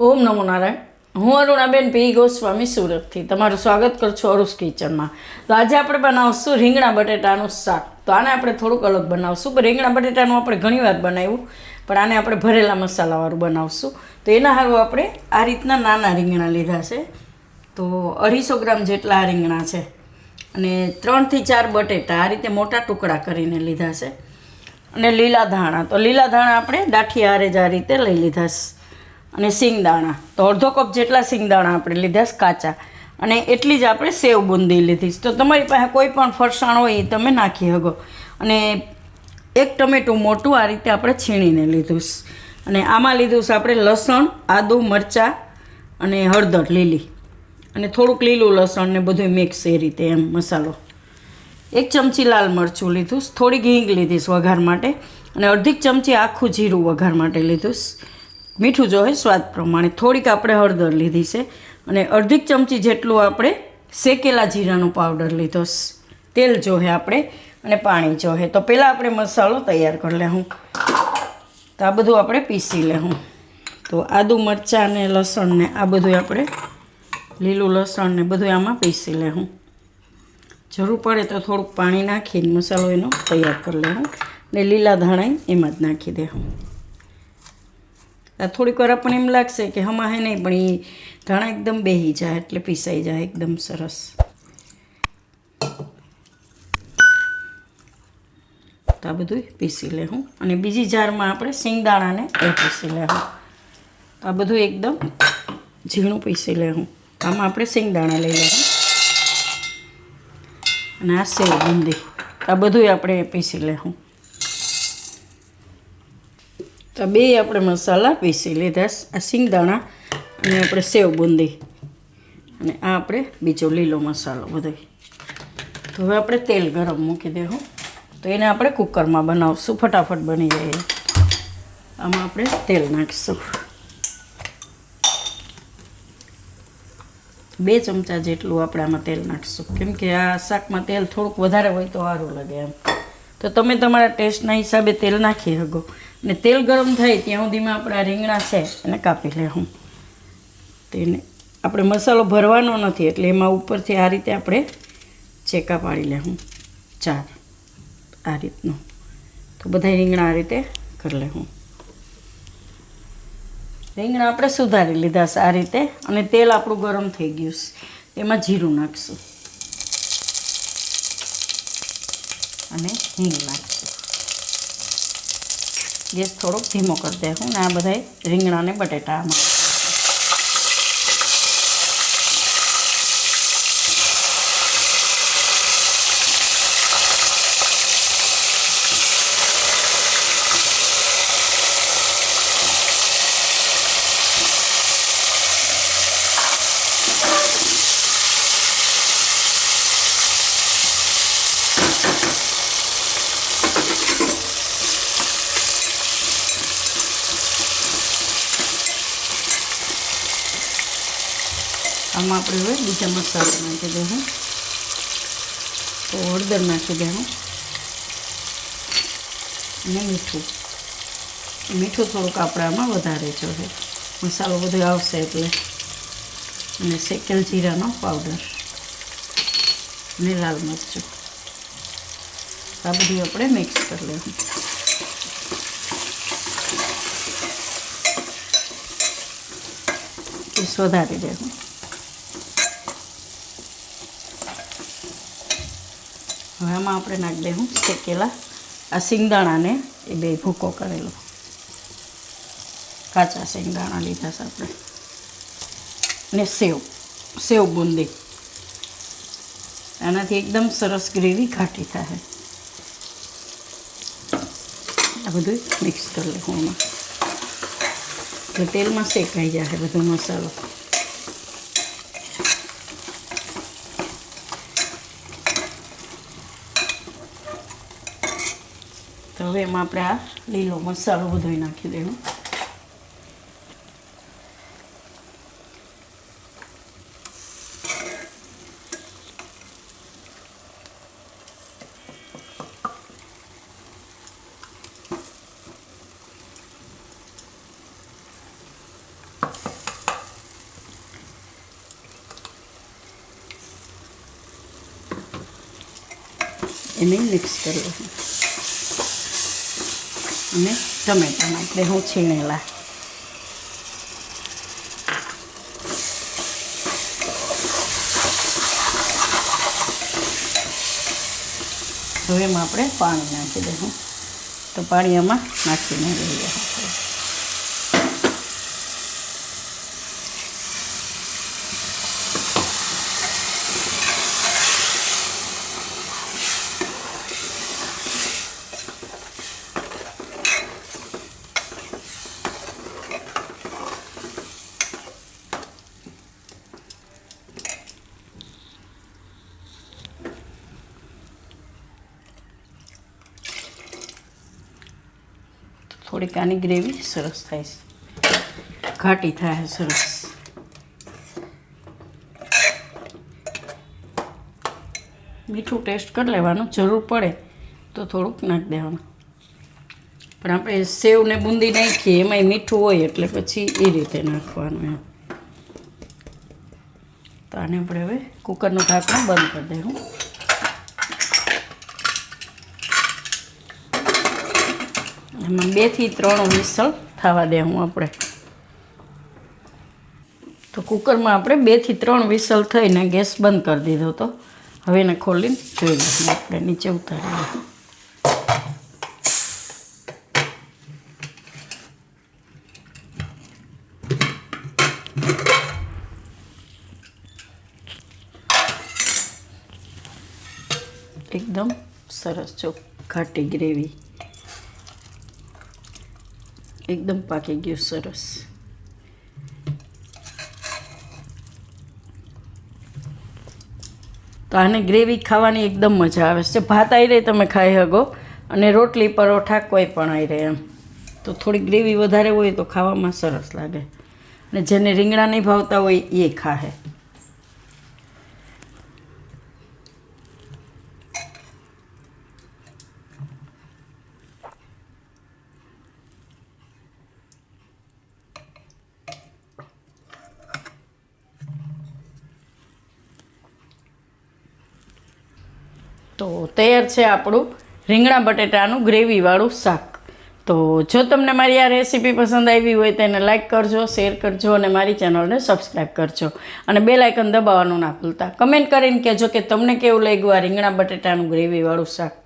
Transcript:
ઓમ નમો નારાયણ. હું અરુણાબેન પી. ગોસ્વામી સુરતથી. તમારું સ્વાગત કરું છું અરુસ કિચનમાં. તો આજે આપણે બનાવશું રીંગણા બટેટાનું શાક. તો આને આપણે થોડુંક અલગ બનાવશું. પણ રીંગણા બટેટાનું આપણે ઘણી વાર બનાવ્યું. પણ આને આપણે ભરેલા મસાલાવાળું બનાવશું. તો એના હારું આપણે આ રીતના નાના રીંગણા લીધા છે. તો અઢીસો ગ્રામ જેટલા આ રીંગણા છે. અને ત્રણથી ચાર બટેટા આ રીતે મોટા ટુકડા કરીને લીધા છે. અને લીલા ધાણા. તો લીલા ધાણા આપણે દાઠી આરે જ આ રીતે લઈ લીધા છે. અને સિંગદાણા. તો અડધો કપ જેટલા સિંગદાણા આપણે લીધા કાચા. અને એટલી જ આપણે સેવ બુંદી લીધી તો તમારી પાસે કોઈ પણ ફરસાણ હોય એ તમે નાખી શકો. અને એક ટમેટું મોટું આ રીતે આપણે છીણીને લીધું અને આમાં લીધું છે આપણે લસણ, આદું, મરચાં અને હળદર, લીલી. અને થોડુંક લીલું લસણ ને બધું મિક્સ એ રીતે એમ મસાલો. એક ચમચી લાલ મરચું લીધું થોડીક હિંગ લીધીશ વઘાર માટે. અને અડધી ચમચી આખું જીરું વઘાર માટે લીધું. મીઠું જોઈએ સ્વાદ પ્રમાણે થોડીક આપણે હળદર લીધી છે અને અડધી ચમચી જેટલું આપણે શેકેલા જીરાનો પાવડર લીધો તેલ જોહે આપણે અને પાણી જોહે તો પહેલાં આપણે મસાલો તૈયાર કરી લેવું તો આ બધું આપણે પીસી લેવું તો આદુ મરચાં અને લસણ ને આ બધું આપણે લીલું લસણ ને બધું આમાં પીસી લેવું જરૂર પડે તો થોડુંક પાણી નાખીને મસાલો એનો તૈયાર કરી લેવું ને લીલા ધાણા એમાં જ નાખી આ થોડીક વાર આપણને એમ લાગશે કે હમાહે નહીં, પણ એ ધાણા એકદમ બેહી જાય એટલે પીસાઈ જાય એકદમ સરસ. તો આ બધું પીસી લેવું અને બીજી જારમાં આપણે સિંગદાણાને એ પીસી લેવું તો આ બધું એકદમ ઝીણું પીસી લેવું આમાં આપણે સિંગદાણા લઈ લેવું અને આ સેવ બુંદી. આ બધું આપણે પીસી લેવું તો બે આપણે મસાલા પીસી લીધા આ સિંગદાણા અને આપણે સેવ બુંદી. અને આ આપણે બીજો લીલો મસાલો બધો. તો હવે આપણે તેલ ગરમ મૂકી દેવું. તો એને આપણે કુકરમાં બનાવશું. ફટાફટ બની જાય. આમાં આપણે તેલ નાખીશું. બે ચમચા જેટલું આપણે આમાં તેલ નાખીશું. કેમ કે આ શાકમાં તેલ થોડુંક વધારે હોય તો સારું લાગે એમ. તો તમે તમારા ટેસ્ટના હિસાબે તેલ નાખી શકો. ને તેલ ગરમ થાય ત્યાં સુધીમાં આપણા રીંગણા છે એને કાપી લેવું તેને આપણે મસાલો ભરવાનો નથી, એટલે એમાં ઉપરથી આ રીતે આપણે ચેકા પાડી લેવું ચાર. આ રીતનું. તો બધા રીંગણા આ રીતે કરી લેવું રીંગણા આપણે સુધારી લીધા છે આ રીતે, અને તેલ આપણું ગરમ થઈ ગયું છે. એમાં જીરું નાખશું. અને હિંગ નાખીશું. ગેસ થોડોક ધીમો કરી દેવું ને આ બધા રીંગણા ને આમાં આપણે હવે બીજા મસાલા નાખી દઉં તો હળદર નાખી દેવું અને મીઠું. મીઠું થોડુંક આપણે આમાં વધારે જોઈએ મસાલો બધો આવશે એટલે. અને શેકેલ જીરાનો પાવડર અને લાલ મરચું. આ બધું આપણે મિક્સ કરી લેવું વધારી દેવું હવે આમાં આપણે નાખી હું શેકેલા આ સિંગદાણાને એ બે ભૂકો કરેલો. કાચા સિંગદાણા લીધા છે આપણે. ને સેવ સેવ બુંદી. આનાથી એકદમ સરસ ગ્રેવી ઘાટી થાય. આ બધું મિક્સ કરી લેવું એમાં. તેલમાં શેકાઈ જાય બધો મસાલો. તો હવે એમાં આપણે આ લીલો મસાલો બધો નાખી દેવાનો એને મિક્સ કરવું અને ટમેટા આપણે હું છીણેલા. હવે એમાં આપણે પાણી નાખી દઈશું તો પાણી એમાં નાખીને લઈએ થોડીક આની ગ્રેવી સરસ થાય છે. ઘાટી થાય સરસ. મીઠું ટેસ્ટ કરી લેવાનું, જરૂર પડે તો થોડુંક નાખી દેવાનું. પણ આપણે સેવ ને બુંદી નાખીએ, એમાંય મીઠું હોય એટલે પછી એ રીતે નાખવાનું એમ. તો આને આપણે હવે કુકરનું ઢાંકણ બંધ કરી દઈશું એમાં બેથી ત્રણ વિસલ થવા દેવું આપણે. તો કુકરમાં આપણે બેથી ત્રણ વિસલ થઈને ગેસ બંધ કરી દીધો તો. હવે એને ખોલીને જોઈ લઈએ આપણે નીચે ઉતારી એકદમ સરસ જો ઘાટી ગ્રેવી. એકદમ પાકી ગયું સરસ તો આને ગ્રેવી ખાવાની એકદમ મજા આવે છે ભાત આવી રહી તમે ખાઈ શકો અને રોટલી પરોઠા કોઈ પણ આવી રહે એમ તો થોડી ગ્રેવી વધારે હોય તો ખાવામાં સરસ લાગે અને જેને રીંગણા નહીં ભાવતા હોય એ ખાહે તો તૈયાર છે આપણું રીંગણા બટેટાનું ગ્રેવીવાળું શાક. તો જો તમને મારી આ રેસીપી પસંદ આવી હોય તો એને લાઇક કરજો, શેર કરજો અને મારી ચેનલને સબસ્ક્રાઈબ કરજો. અને બે લાઇકન દબાવવાનું ના ભૂલતા. કમેન્ટ કરીને કહેજો કે તમને કેવું લાગ્યું આ રીંગણા બટેટાનું ગ્રેવીવાળું શાક.